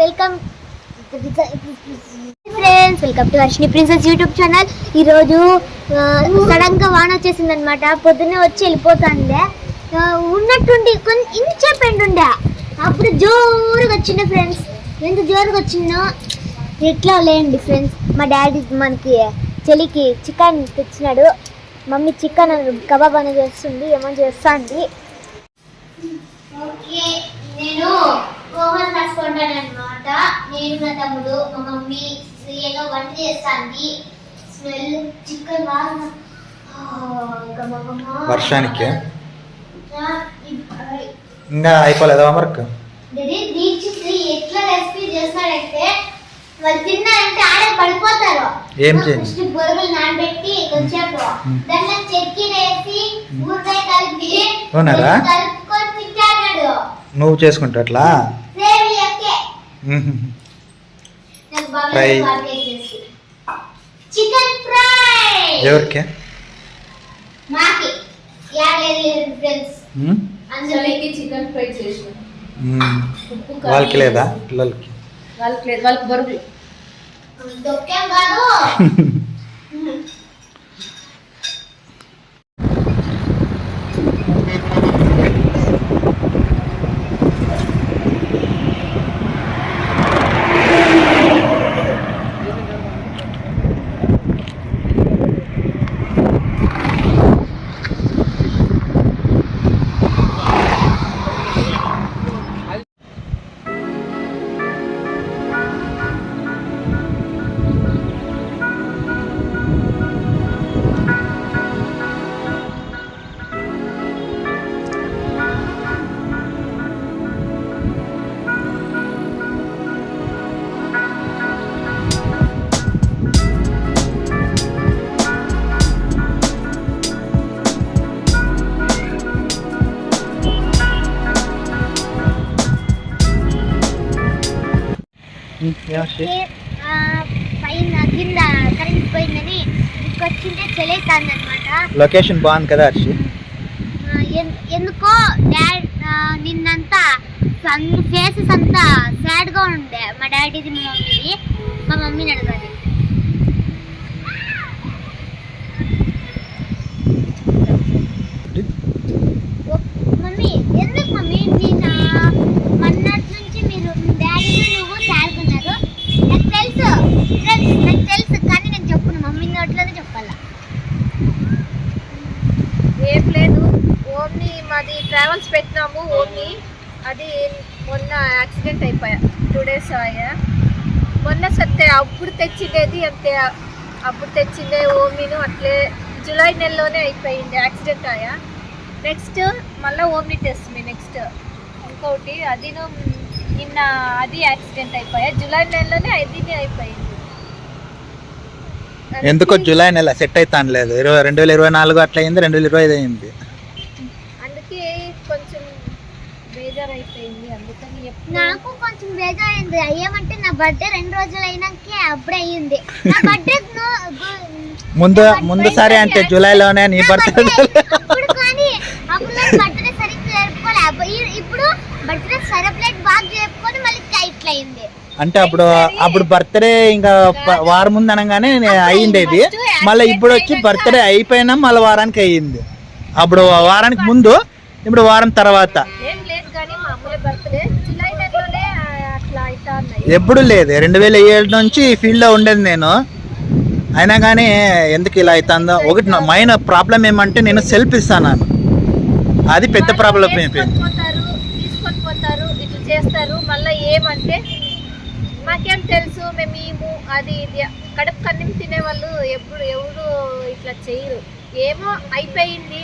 Welcome friends welcome to Harshini princess YouTube channel ఈరోజు సడన్గా వాన వచ్చేసింది అనమాట పొద్దున్నే వచ్చి వెళ్ళిపోతాండే. ఉన్నట్టుండి కొంచెం ఇంచేపు ఎండుండే అప్పుడు జోరుగా వచ్చిండే ఫ్రెండ్స్ ఎంత జోరుగా వచ్చిందో ఎట్లా లేండి ఫ్రెండ్స్ మా డాడీ మనకి చెలికి చికెన్ తెచ్చినాడు. మమ్మీ చికెన్ కబాబ్ అనేది చేస్తుంది. ఏమో చేస్తా అండి ఓకే నేను ఓవెన్ రాసుకుంటాను అనమాట నేను నా తమ్ముడు మా మమ్మీ ఏదో వంట చేస్తాంది. స్మెల్ చికెన్ అమ్మ వర్షానికి? ఇంకా అయిపోలేదా వర్క్ దీక్షిత్ ఎట్లా రెసిపీ చేస్తాడంటే వాళ్ళు తిన్నారంటే ఆడే పడిపోతారు. ఏం చేయండి? బొరుగులు నానబెట్టి. దాంట్లో చక్కెర వేసి కలిపి? నువ్వు చేసుకుంటా అట్లా? ఫ్రై. ఎవరికి? వాళ్ళకి లేదా? పిల్లలకి. వాళ్ళకి లేదు వాళ్ళకి బరువు పైన కింద కరెంట్ పోయిందని వచ్చింటే చెలేస్తాంది అనమాట లొకేషన్ బాగుంది కదా హర్షి ఎందుకో డాడ్ నిన్నంతా ఫేసెస్ అంతా సాడ్గా ఉండే మా డాడీది మా మమ్మీది మా మమ్మీని అడగాలి మమ్మీ ఎందుకు మమ్మీ నిన్న మొన్నటి నుంచి మీరు డాడీ నువ్వు సాడ్ ఉన్నారు నాకు తెలుసు ఫ్రెండ్స్ నాకు తెలుసు కానీ నేను చెప్పును మమ్మీ నోట్లోనే చెప్పాలా ఏం లేదు ఓమ్ని మాది ట్రావెల్స్ పెట్టినాము ఓమ్ని అది మొన్న యాక్సిడెంట్ అయిపోయా. టూ డేస్ అయ్యా. మొన్న సత్తే అప్పుడు తెచ్చిండేది అంతే. అప్పుడు తెచ్చిందే ఓమిను అట్లే జూలై నెలలోనే అయిపోయింది యాక్సిడెంట్ అయ్యా. నెక్స్ట్ మళ్ళీ ఓమ్ని తెస్తుంది నెక్స్ట్. ఇంకోటి అది నిన్న అది యాక్సిడెంట్ అయిపోయా. జూలై నెలలోనే అది అయిపోయింది. ఎందుకో జూలై నెల సెట్ అవుతాను లేదు ఇరవై రెండు వేల ఇరవై నాలుగు అట్లా అయింది రెండు వేల ఇరవై ఐదు అయింది అందుకే కొంచెం బేజార్ అయిపోయింది అందుకని నాకు కొంచెం బేజారైంది. అయ్యామంటే నా బర్త్డే రెండు రోజులు అయినాకే అప్పుడే అయ్యింది. నా బర్త్డే ముందు ముందు సారి అంటే జూలైలోనే నీ బర్త్డే అప్పుడు కానీ అప్పుడు బర్త్డే సరిగ్గా జరుపుకోలే. ఇప్పుడు బర్త్డే సెలబ్రేట్ బాగా జరుపుకొని మళ్ళీ ఇట్లా అయింది అంటే అప్పుడు అప్పుడు బర్త్డే ఇంకా వారం ముందు అనగానే నే- అయ్యిండేది మళ్ళీ ఇప్పుడు వచ్చి బర్త్డే అయిపోయినా మళ్ళీ వారానికి అయ్యింది. అప్పుడు వారానికి ముందు ఇప్పుడు వారం తర్వాత ఏం లేదు కానీ మామూలు బర్త్డే జూలై నెలలోనే ఆ, అట్లా అవుతా ఉన్నాయి ఎప్పుడు లేదు. రెండు వేల ఏడు నుంచి ఫీల్డ్లో ఉండేది నేను. అయినా కానీ ఎందుకు ఇలా అవుతుందో? ఒకటి నా మెయిన్ ప్రాబ్లం ఏమంటే నేను సెల్ఫ్ ఇస్తాను. అది పెద్ద ప్రాబ్లం అయిపోయింది. తీసుకొని పోతారు ఇట్లా చేస్తారు. మళ్ళీ ఏమంటే మాకేం తెలుసు మేము అది కడుపు కన్నం తినే వాళ్ళు ఎప్పుడు ఎవరు ఇట్లా చేయరు. ఏమో అయిపోయింది.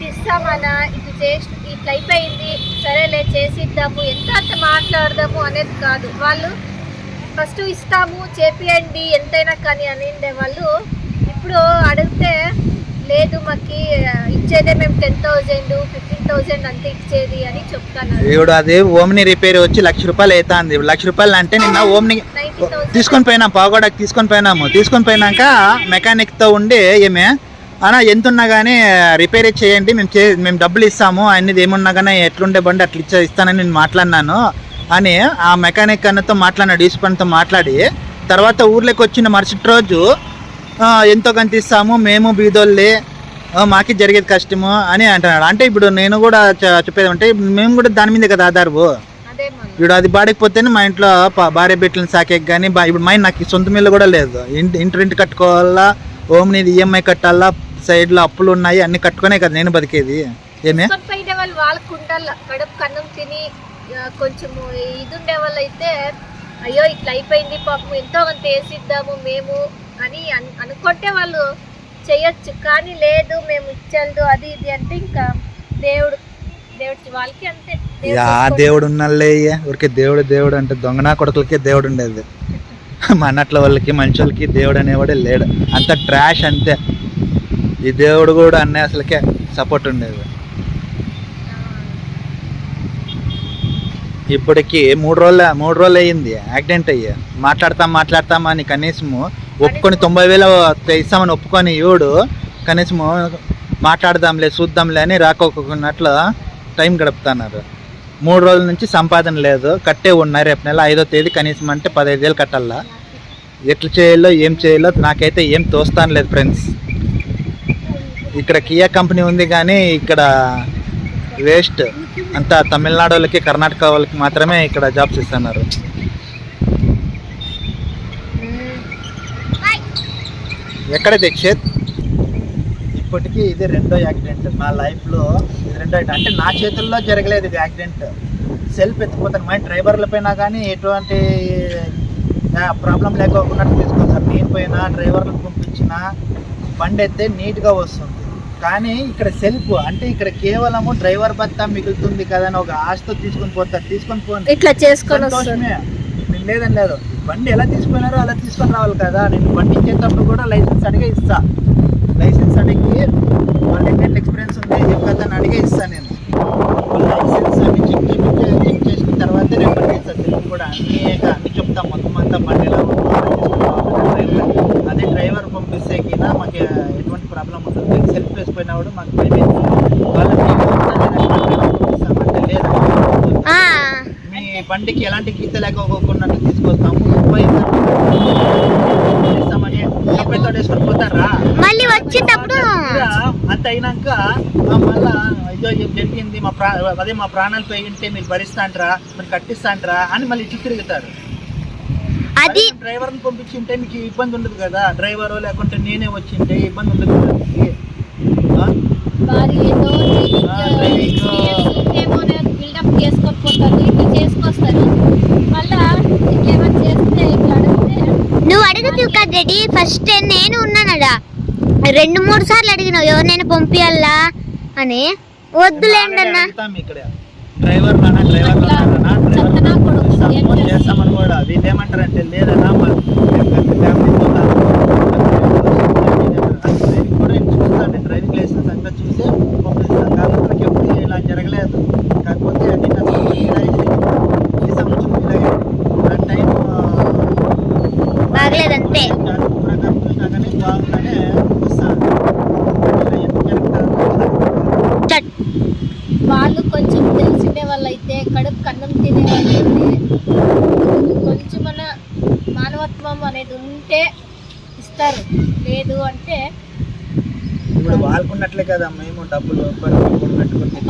ఇది ఇస్తామనా ఇట్లా చేసి ఇట్లా అయిపోయింది. సరేలే చేసిద్దాము. ఎంత అంత మాట్లాడదాము అనేది కాదు. వాళ్ళు ఫస్ట్ ఇస్తాము చేపియండి ఎంతైనా కానీ అనిండే వాళ్ళు ఇప్పుడు అడిగితే లేదు మాకి ఇచ్చేదే మేము టెన్ థౌజండ్ ఫిఫ్టీన్ థౌజండ్ అంతే ఇచ్చేది అని చెప్తాను ఇప్పుడు అది ఓమ్ని రిపేర్ వచ్చి లక్ష రూపాయలు అవుతుంది. లక్ష రూపాయలు అంటే నిన్న ఓమ్ని తీసుకొని పోయినాం పావుగోడకి తీసుకొని పోయినాము. తీసుకొని పోయినాక మెకానిక్తో ఉండి ఏమే? అన్న ఎంత ఉన్నా కానీ రిపేర్ చేయండి మేము చే మేము డబ్బులు ఇస్తాము అన్నిది ఏమున్నా కానీ ఎట్లుండే బండి అట్లా ఇచ్చే ఇస్తానని నేను మాట్లాడినాను. అని ఆ మెకానిక్ అన్నతో మాట్లాడినాడు ఈశ్వరంతో మాట్లాడి. తర్వాత ఊర్లోకి వచ్చిన మరుసటి రోజు "ఆ, ఎంతో కొంత ఇస్తాము మేము బీదోళ్ళే మాకి జరిగేది కష్టము అని అంటున్నాడు. అంటే ఇప్పుడు నేను కూడా చెప్పేది అంటే మేము కూడా దాని మీదే కదా ఆధారు అదే మళ్ళీ ఇప్పుడు అది బాడకపోతేనే మా ఇంట్లో భార్య బిడ్డలను సాకేకి కానీ ఇప్పుడు మా నాకు సొంత ఇల్లు కూడా లేదు. ఇంటి ఇంటి రెంట్ కట్టుకోవాలా ఓమ్ నీది ఈఎంఐ కట్టాలా సైడ్లో అప్పులు ఉన్నాయి అన్ని కట్టుకునే కదా నేను బతికేది. ఏమే? వాళ్ళు వాళ్ళకు ఉండాలి కడుపు కన్నం తిని కొంచెము ఇది ఉండే వాళ్ళు అయితే అయ్యో ఇట్లా అయిపోయింది పాపం ఎంతో కొంత వేసిద్దాము మేము అని అన్- అనుకుంటే వాళ్ళు చేయొచ్చు. కానీ లేదు మేము ఇచ్చలేదు అది ఇది అంటే ఇంకా దేవుడు దేవుడి వాళ్ళకి అంతే. దేవుడు యా. దేవుడు ఉన్నల్లే ఊరికే దేవుడు దేవుడు అంటే దొంగనా కొడుకులకే దేవుడు ఉండేది. మనట్ల వాళ్ళకి మంచి వాళ్ళకి దేవుడు అనేవాడే లేడు. అంత ట్రాష్ అంతే. ఈ దేవుడు కూడా అన్నీ అసలుకే సపోర్ట్ ఉండేది. ఇప్పటికి మూడు రోజులు మూడు రోజులు అయ్యింది. యాక్సిడెంట్ అయ్యి. మాట్లాడతాం మాట్లాడతాం అని కనీసము ఒప్పుకొని తొంభై వేలు ఇస్తామని ఒప్పుకొని ఈవుడు కనీసము మాట్లాడదాంలే చూద్దాంలే అని రాకోకున్నట్లు టైం గడుపుతున్నారు. మూడు రోజుల నుంచి సంపాదన లేదు. కట్టే ఉన్నాయి రేపు నెల ఐదో తేదీ కనీసం అంటే పదహైదు వేలు కట్టాలా? ఎట్లా చేయాలో ఏం చేయాలో నాకైతే ఏం తోస్తాను లేదు ఫ్రెండ్స్ ఇక్కడ కియా కంపెనీ ఉంది కానీ ఇక్కడ వేస్ట్. అంతా తమిళనాడు వాళ్ళకి కర్ణాటక వాళ్ళకి మాత్రమే ఇక్కడ జాబ్స్ ఇస్తున్నారు. ఎక్కడ దీక్షిత్? ఇప్పటికీ ఇది రెండో యాక్సిడెంట్. నా లైఫ్లో ఇది రెండో అంటే నా చేతుల్లో జరగలేదు ఇది యాక్సిడెంట్. సెల్ఫ్ ఎత్తిపోతాను. మా డ్రైవర్ల పైన కానీ ఎటువంటి ప్రాబ్లం లేకోకుండా తీసుకోవాలి నేను పోయినా డ్రైవర్లకు పంపించిన బండి అయితే నీట్గా వస్తుంది. కానీ ఇక్కడ సెల్ఫ్ అంటే ఇక్కడ కేవలము డ్రైవర్ భత్తా మిగులుతుంది కదా అని ఒక ఆశతో తీసుకొని పోతారు తీసుకొని పోండి ఇట్లా చేసుకొని నేను లేదని లేదు. బండి ఎలా తీసుకున్నారో అలా తీసుకొని రావాలి కదా. నేను బండి ఇచ్చేటప్పుడు కూడా లైసెన్స్ అడిగే ఇస్తా. లైసెన్స్ అడిగి వాళ్ళు ఎన్నెంట్ ఎక్స్పీరియన్స్ ఉంది అని అడిగే ఇస్తాను నేను. లైసెన్స్ అన్ని చెక్ చేయించి చెక్ చేసిన తర్వాత నేను బండి ఇస్తాను తెలుగు కూడా అన్ని అన్ని చెప్తాం. మొత్తం అంతా బండి ఎలా ఉందో అలా తీసుకొని రావాలి డ్రైవర్ అదే డ్రైవర్ పంపిస్తే కింద మాకు ఎటువంటి ప్రాబ్లం ఉంటుంది సెల్ఫ్ వేసిపోయినప్పుడు మాకు భయం వేస్తుంది. వాళ్ళకి పంపిస్తామంటే లేదా? ఆ, మీ బండికి ఎలాంటి గీత లేకపోకుండా తీసుకొస్తాము. ఇస్తామని వేసుకొని పోతారా? మళ్ళీ వచ్చేటప్పుడు అంత అయినాక మళ్ళా అయ్యో ఏం జరిగింది? మా ప్రా అదే మా ప్రాణాలు పోయింటే మీరు భరిస్తాంట్రా మీరు కట్టిస్తాంట్రా అని మళ్ళీ ఇటు తిరుగుతారు. అది డ్రైవర్ని పంపించింటే మీకు ఇబ్బంది ఉండదు కదా? డ్రైవర్ లేకుంటే నేనే వచ్చింటే ఇబ్బంది ఉండదు కదా బిల్డప్ ఇట్లా చేసుకొస్తారు మళ్ళా ఇంకేమైనా చేస్తే ఇట్లా అడిగితే నువ్వు అడుగుతావు కదా రెడీ. ఫస్ట్ నేను ఉన్నానడా రెండు మూడు సార్లు అడిగినావు ఎవరినైనా పంపించాలా అని. వద్దులేండి అన్న. అడుగుతాం ఇక్కడ. డ్రైవర్ నానా డ్రైవర్ చెత్తనా డ్రైవర్? చేస్తామని కూడా వీళ్ళు ఏమంటారంటే లేదన్నా ఫ్యామిలీ పోతాము డ్రైవింగ్ కూడా నేను చూస్తాను నేను డ్రైవింగ్ లైసెన్స్ అంతా చూసే పంపిస్తాను కాకపోతే నాకు ఎప్పుడు ఇలా జరగలేదు. కాకపోతే నిన్న సంవత్సరం ఇలాగే ఈ సంవత్సరం ఇలాగే నా టైం బాగలేదంతే ప్రకారం చూసినా కానీ బాగుందనే వస్తాను ఇలా ఎందుకు జరుగుతుందో చట్. వాళ్ళు కొంచెం తెలిసిండే వాళ్ళు అయితే కడుపు కన్నం తినే వాళ్ళు అయితే కొంచెం మన మానవత్వం అనేది ఉంటే ఇస్తారు. లేదు అంటే ఇప్పుడు వాళ్ళకున్నట్లే కదా మేము డబ్బులు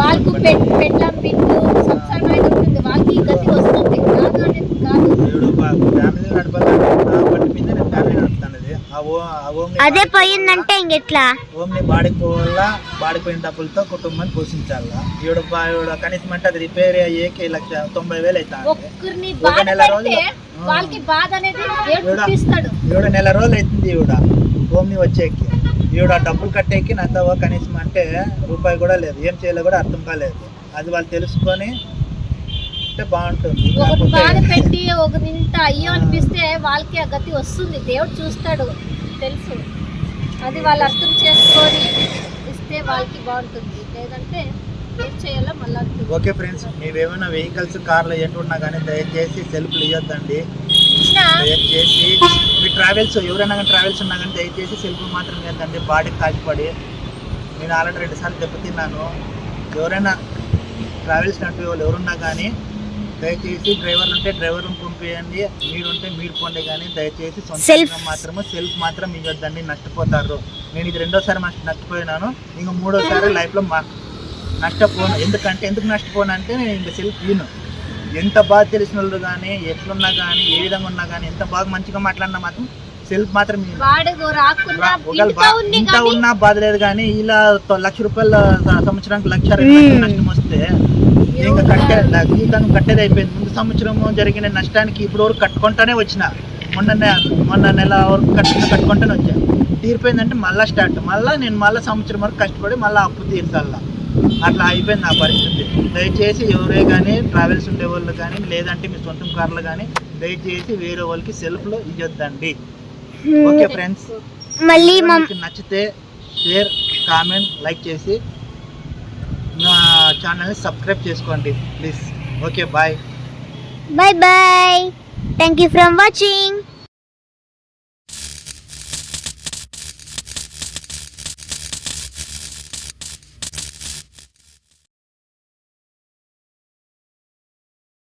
వాళ్ళకు పెట్ పెట్టం బిడ్డు సంసారం అనేది ఉంటుంది. వాళ్ళకి గతి వస్తుంది. కాదు అనేది కాదు. ఫ్యామిలీ నడపాలంటే ఫ్యామిలీ అదే పోయిందంటే ఇంకెట్లా? ఓమ్ని బాడీకి పోవాలా బాడీకి పోయిన డబ్బులతో కుటుంబాన్ని పోషించాలా? బా- ఈవిడ కనీసం అంటే అది రిపేర్ అయ్యేకి లక్ష తొంభై వేలు అవుతుంది ఒక్కరిని ఒక బాధ నెల రోజులు. ఈవిడ నెల రోజులు అవుతుంది ఈవిడ. ఓమ్ని వచ్చేకి. ఈవిడ డబ్బులు కట్టేకి నాతో కనీసం అంటే రూపాయి కూడా లేదు. ఏం చేయాలో కూడా అర్థం కాలేదు. అది వాళ్ళు తెలుసుకొని అంటే బాగుంటుంది. ఒకటి బాధ పెట్టి ఒక ఇంత అయ్యో అనిపిస్తే వాళ్ళకి ఆ గతి వస్తుంది. దేవుడు చూస్తాడు తెలుసు. అది వాళ్ళు అర్థం చేసుకొని ఇస్తే వాళ్ళకి బాగుంటుంది. లేదంటే. ఓకే ఫ్రెండ్స్ మీవేమైనా వెహికల్స్ కార్లు ఏంటున్నా కానీ దయచేసి సెల్ఫ్లు ఇవ్వద్దండి దయచేసి మీ ట్రావెల్స్ ఎవరైనా కానీ ట్రావెల్స్ ఉన్నా కానీ దయచేసి సెల్ఫ్ మాత్రం ఇవ్వద్దండి బాడీకి కాచిపడి నేను ఆల్రెడీ రెండు సార్లు దెబ్బతిన్నాను ఎవరైనా ట్రావెల్స్ నడిపే వాళ్ళు ఎవరున్నా కానీ దయచేసి డ్రైవర్ ఉంటే డ్రైవర్ పంపించండి మీరుంటే మీరు పోండి కానీ దయచేసి. సొంతంగా మాత్రమే సెల్ఫ్ మాత్రం ఇవ్వద్దండి నష్టపోతారు. నేను ఇది రెండోసారి నష్ట- నష్టపోయినాను ఇంక మూడోసారి లైఫ్లో మా నష్టపోను. ఎందుకంటే ఎందుకు నష్టపోను అంటే నేను ఇంక సెల్ఫ్ ఇయ్యను ఎంత బాగా తెలిసిన వాళ్ళు కానీ ఎట్లున్నా కానీ ఏ విధంగా ఉన్నా కానీ ఎంత బాగా మంచిగా మాట్లాడినా మాత్రం సెల్ఫ్ మాత్రం ఇంత ఉన్నా బాధ లేదు కానీ ఇలా లక్ష రూపాయల సంవత్సరానికి లక్ష నష్టం వస్తే ఇంకా కట్టే నా జీవితం కట్టేది అయిపోయింది. ముందు సంవత్సరం జరిగిన నష్టానికి ఇప్పుడు వరకు కట్టుకుంటానే వచ్చిన. మొన్న మొన్న నెల వరకు కట్టుకుని కట్టుకుంటానే వచ్చా. తీరిపోయిందంటే మళ్ళీ స్టార్ట్ మళ్ళీ నేను మళ్ళీ సంవత్సరం వరకు కష్టపడి మళ్ళీ అప్పు తీర్చాల. అట్లా అయిపోయింది నా పరిస్థితి. దయచేసి ఎవరే కానీ ట్రావెల్స్ ఉండే వాళ్ళు కానీ లేదంటే మీ సొంతం కార్లు కానీ దయచేసి వేరే వాళ్ళకి సెల్ఫ్లో ఇవ్వద్దండి ఓకే ఫ్రెండ్స్ మళ్ళీ నచ్చితే షేర్ కామెంట్ లైక్ చేసి నా ఛానల్ని సబ్స్క్రైబ్ చేసుకోండి please. Okay bye. Bye bye thank you from watching